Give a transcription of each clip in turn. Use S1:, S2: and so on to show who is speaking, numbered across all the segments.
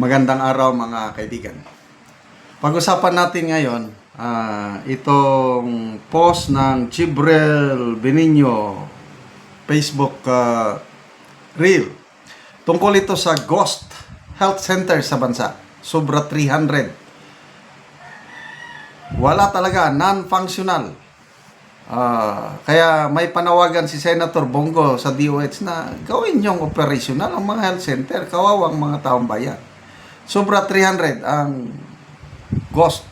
S1: Magandang araw mga kaibigan. Pag-usapan natin ngayon ah, itong post ng Chibrel Benigno Facebook ah, reel. Tungkol ito sa Ghost Health Center sa bansa. Sobra 300. Wala talaga, non-functional. Ah, kaya may panawagan si Senator Bongo sa DOH na gawin yung operational ang mga health center, kawawang mga taong bayan. Sobra 300 ang Ghost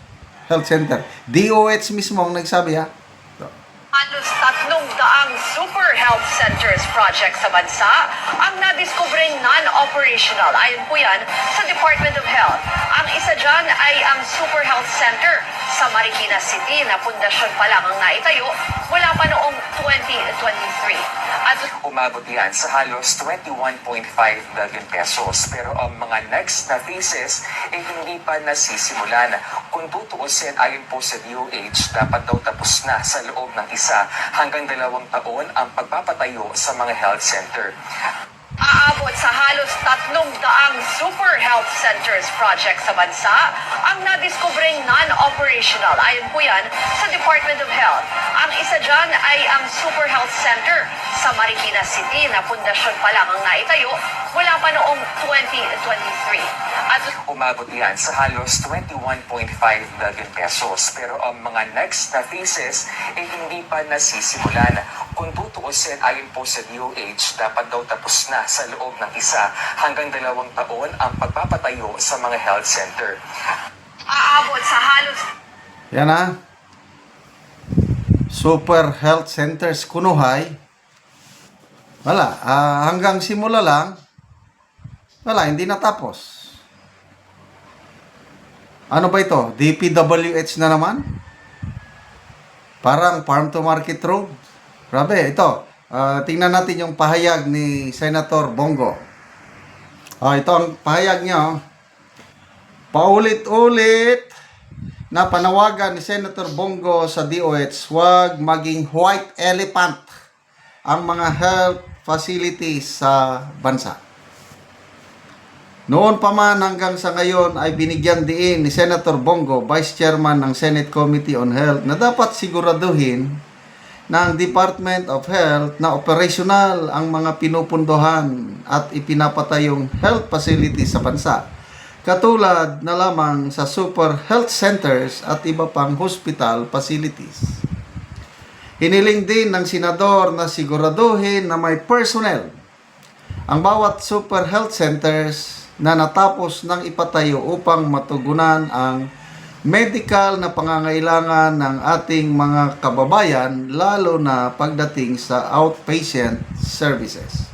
S1: Health Center. DOH mismo ang nagsabi ha.
S2: Halos tatlong daang super health centers project sa bansa ang nadiskubring non-operational. Ayon po yan sa Department of Health. Ang isa dyan ay ang Super Health Center sa Marikina City na pundasyon pa lang ang naitayo mula pa noong 2023. At
S3: umabot yan sa halos 21.5 billion pesos. Pero ang mga next na phases ay hindi pa nasisimulan. Kung tutuusin ayon po sa DOH, dapat daw tapos na sa loob ng isa hanggang dalawang taon ang pagpapatayo sa mga health center.
S2: Aabot sa halos tatlong daang super health centers project sa bansa ang nadiskubring non-operational. Ayon po yan sa Department of Health. Ang isa dyan ay ang Super Health Center sa Marikina City na pundasyon pa lang ang naitayo mula pa noong 2023. At
S3: Umabot yan sa halos 21.5 billion pesos. Pero ang mga next na phases ay hindi pa nasisimulan. Kung tutuusin ayon po sa DOH, dapat daw tapos na sa loob ng isa hanggang dalawang taon ang pagpapatayo sa mga health center.
S2: aabot sa halos
S1: Yan ha. Super Health Centers Kunuhay. Wala. Ah, hanggang simula lang. Wala, hindi natapos. Ano ba ito? DPWH na naman? Parang farm to market road. Grabe, ito. Ah, tingnan natin yung pahayag ni Senator Bongo. Ah, ito ang pahayag niya. oh. Paulit-ulit na panawagan ni Senator Bongo sa DOH, huwag maging white elephant ang mga health facilities sa bansa. Noon pa man hanggang sa ngayon ay binigyan diin ni Senator Bongo, Vice Chairman ng Senate Committee on Health, na dapat siguraduhin ng Department of Health na operational ang mga pinupundohan at ipinapatayong health facilities sa bansa. Katulad na lamang sa super health centers at iba pang hospital facilities. Hiniling din ng senador na siguraduhin na may personnel ang bawat super health centers na natapos ng ipatayo upang matugunan ang medical na pangangailangan ng ating mga kababayan lalo na pagdating sa outpatient services.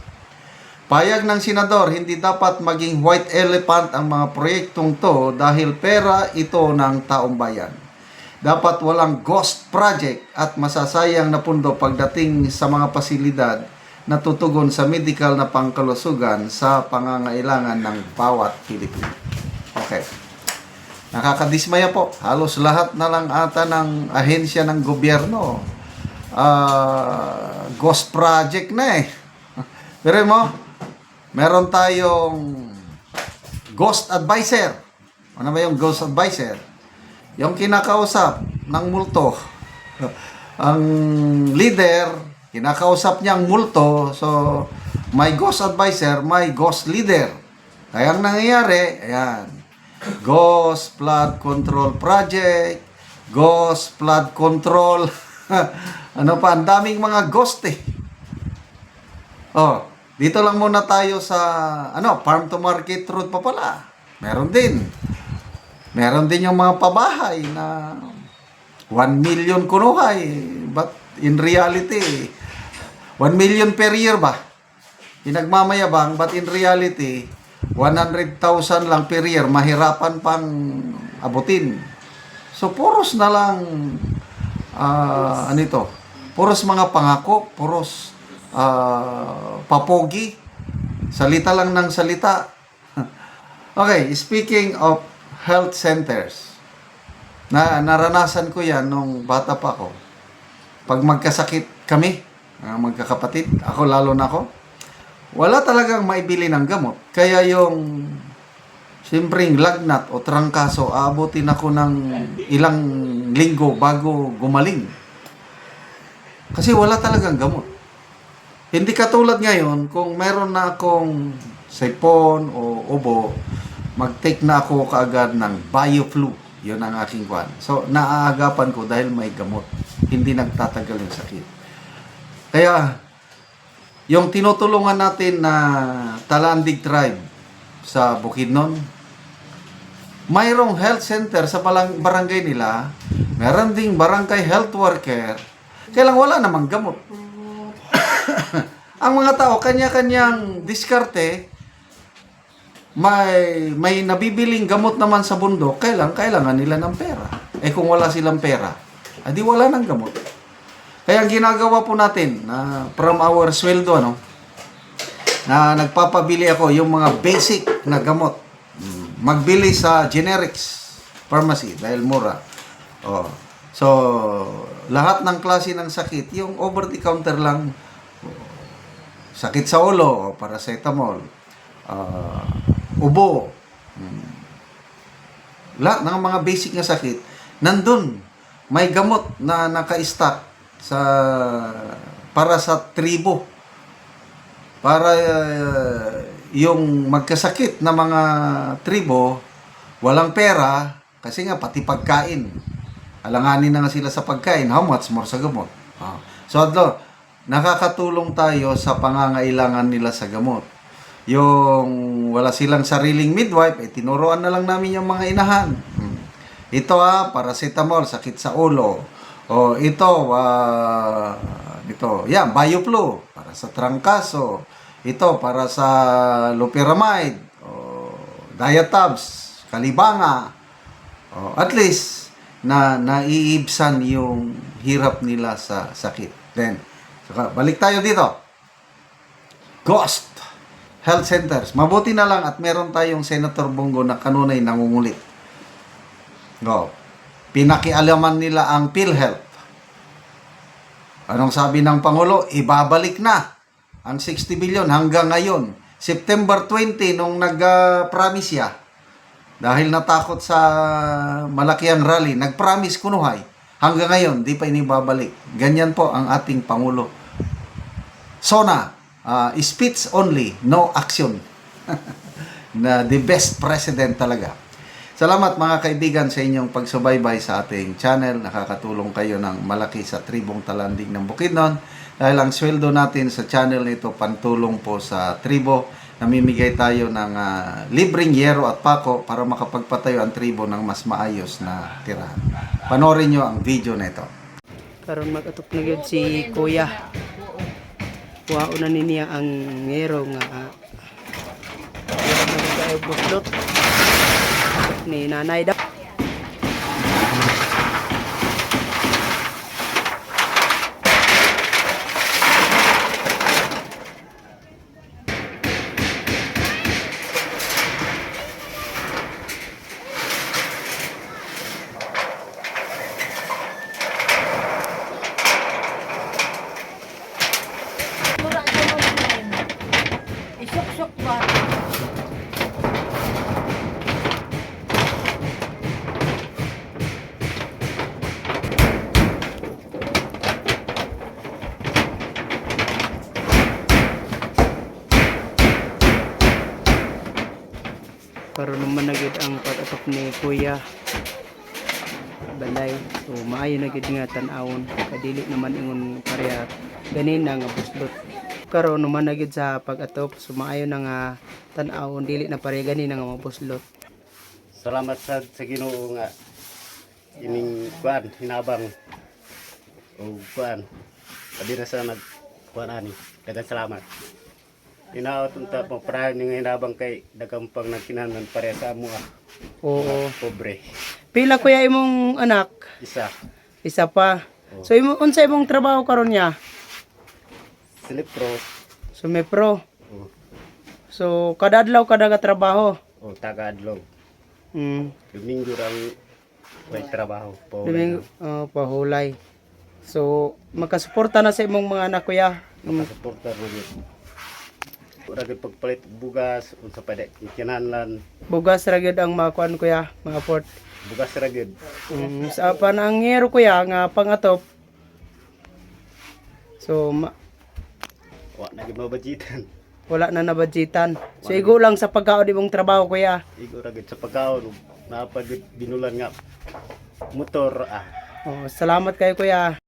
S1: Payag ng senador, hindi dapat maging white elephant ang mga proyektong to dahil pera ito ng taong bayan. Dapat walang ghost project at masasayang na pundo pagdating sa mga pasilidad na tutugon sa medical na pangkalusugan sa pangangailangan ng bawat Pilipino. Okay. Nakakadismaya po. Halos lahat na lang ata ng ahensya ng gobyerno. ah, ghost project na eh. Pero mo, meron tayong ghost advisor. Ano ba yung ghost advisor? Yung kinakausap ng multo. Ang leader, kinakausap niya ang multo. So, may ghost advisor, may ghost leader. Kaya ang nangyayari, ayan, Ghost Flood Control Project, Ghost Flood Control, ano pa, ang daming mga ghost eh. Oh, dito lang muna tayo sa, ano, farm to market route pa pala. Meron din. Meron din yung mga pabahay na 1 million kunuhay. But in reality, 1 million per year ba? Pinagmamayabang, but in reality, 100,000 lang per year, mahirapan pang abutin. So, puros na lang, ah, ano ito, puros mga pangako, puros ah, papogi, salita lang ng salita. okay, speaking of health centers, na naranasan ko yan nung bata pa ako. Pag magkasakit kami, mga magkakapatid, ako lalo na ako, wala talagang maibili ng gamot. Kaya yung Siyempre, lagnat o trangkaso, aabutin ako ng ilang linggo bago gumaling. Kasi wala talagang gamot. Hindi katulad ngayon, kung meron na akong sipon o ubo, mag-take na ako kaagad ng BioFlu. Yun ang aking kwan. So, naaagapan ko dahil may gamot. Hindi nagtatagal yung sakit. Kaya, yung tinutulungan natin na Talandig Tribe sa Bukidnon, mayroong health center sa balang- barangay nila, meron ding barangay health worker, kailang wala namang gamot. Ang mga tao, kanya-kanyang diskarte, may, may nabibiling gamot naman sa bundok, kailang kailangan nila ng pera. Eh kung wala silang pera, adi wala ng gamot. Kaya ginagawa po natin, na from our sweldo, ano, na nagpapabili ako yung mga basic na gamot. Magbili sa generics pharmacy dahil mura. Oh. So, lahat ng klase ng sakit, yung over the counter lang, sakit sa ulo, paracetamol, ah, ubo, mm, lahat ng mga basic na sakit, nandun, may gamot na naka-stock sa para sa tribo. Para uh, yung magkasakit na mga tribo walang pera kasi nga pati pagkain. Alanganin na nga sila sa pagkain. How much more sa gamot? Ah. so adlo nakakatulong tayo sa pangangailangan nila sa gamot. Yung wala silang sariling midwife eh tinuruan na lang namin yung mga inahan. Hmm. ito ah paracetamol sakit sa ulo o ito ah ito. Yan bioflu para sa trangkaso. Ito para sa loperamide. O diatabs kalibanga. O at least na naiibsan yung hirap nila sa sakit. Then saka balik tayo dito. Ghost health centers. Mabuti na lang at meron tayong senator Bongo na kanunay nangungulit. Go pinakialaman nila ang PhilHealth Anong sabi ng Pangulo? Ibabalik na ang 60 billion hanggang ngayon. September 20 nung nag-promise siya. Dahil natakot sa malaki ang rally, nag-promise kunuhay. Hanggang ngayon, di pa inibabalik. Ganyan po ang ating Pangulo. Sona, uh, speech only, no action. na the best president talaga. Salamat mga kaibigan sa inyong pagsubaybay sa ating channel. Nakakatulong kayo ng malaki sa tribong talandig ng Bukidnon. Dahil ang sweldo natin sa channel nito pantulong po sa tribo. Namimigay tayo ng ah, libreng yero at pako para makapagpatayo ang tribo ng mas maayos na tirahan. Panorin nyo ang video na ito.
S4: karon mag-atop na si Kuya. Kuha na ni niya ang ngero nga uh, buslot ni nanay daw.
S5: Isok-sok ba?
S4: karon naman na gyud ang pag-atop ni Kuya. Balay. So maayo na gyud nga tan-awon. Kadili naman ingon pareha ganin na nga buslot. Karon naman na gyud sa pag-atop. So maayo na nga tan-awon dili na pareha ganin na nga mabuslot.
S6: salamat sa sa Ginoo nga ining kuan hinabang o kuan padi na sa nag kuan ani dagan salamat Inaot unta mo para ning hinabang kay dagang pang nagkinanan pare sa amo ah,
S4: Oo.
S6: pobre
S4: Pila kuya imong anak?
S6: isa
S4: Isa pa. So imo unsa imong trabaho karon niya?
S6: silipro
S4: So may pro.
S6: o,
S4: So kada adlaw kada ka trabaho.
S6: o taga adlaw
S4: Mm.
S6: domingo rang may trabaho po
S4: Duming uh, pahulay. So makasuporta na sa imong mga anak kuya.
S6: Makasuporta ro Ura gid pagpalit bugas unsa pa di kinahanglan
S4: Bugas ra gyud ang makuan kuya, mga port.
S6: bugas ra gid.
S4: Mm, sa panangero kuya nga pangatop. So ma-
S6: Wa na gid mabajitan.
S4: wala na nabadjitan. So igo lang sa pagkaon imong trabaho kuya.
S6: Igo ra gid sa pagkaon napagid binulan nga motor ah
S4: Oh, salamat kayo kuya.